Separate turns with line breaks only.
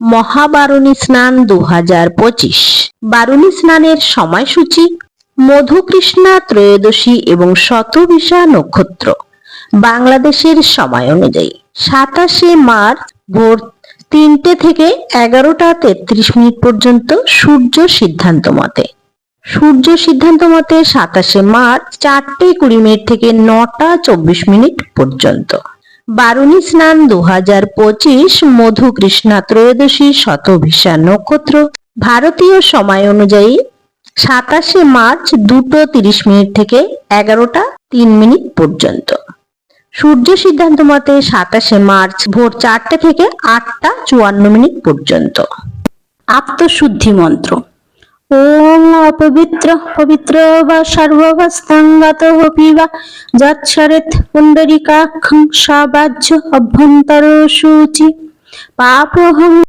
মহাবারুণী স্নান দু হাজার পঁচিশ। বারুণী স্নানের সময়সূচি মধুকৃষ্ণা ত্রয়োদশী এবং শতবিশা নক্ষত্র। বাংলাদেশের সময় অনুযায়ী সাতাশে মার্চ ভোর তিনটে থেকে এগারোটা তেত্রিশ মিনিট পর্যন্ত সূর্য সিদ্ধান্ত মতে। সূর্য সিদ্ধান্ত মতে সাতাশে মার্চ চারটে কুড়ি মিনিট থেকে নটা চব্বিশ মিনিট পর্যন্ত। বারুণী স্নান দু হাজার পঁচিশ মধু কৃষ্ণা ত্রয়োদশী শতভিসা নক্ষত্র। ভারতীয় সময় অনুযায়ী সাতাশে মার্চ দুটো তিরিশ মিনিট থেকে এগারোটা তিন মিনিট পর্যন্ত। সূর্য সিদ্ধান্ত মতে সাতাশে মার্চ ভোর চারটে থেকে আটটা চুয়ান্ন মিনিট পর্যন্ত।
আত্মশুদ্ধি মন্ত্র। ওম অপবিত্র পবিত্র বা সর্ববস্তাঙ্গত পিবা যৎসরেত পুণ্ডরিকাক্ষং সবাহ্য অভ্যন্তর সূচি পাপহং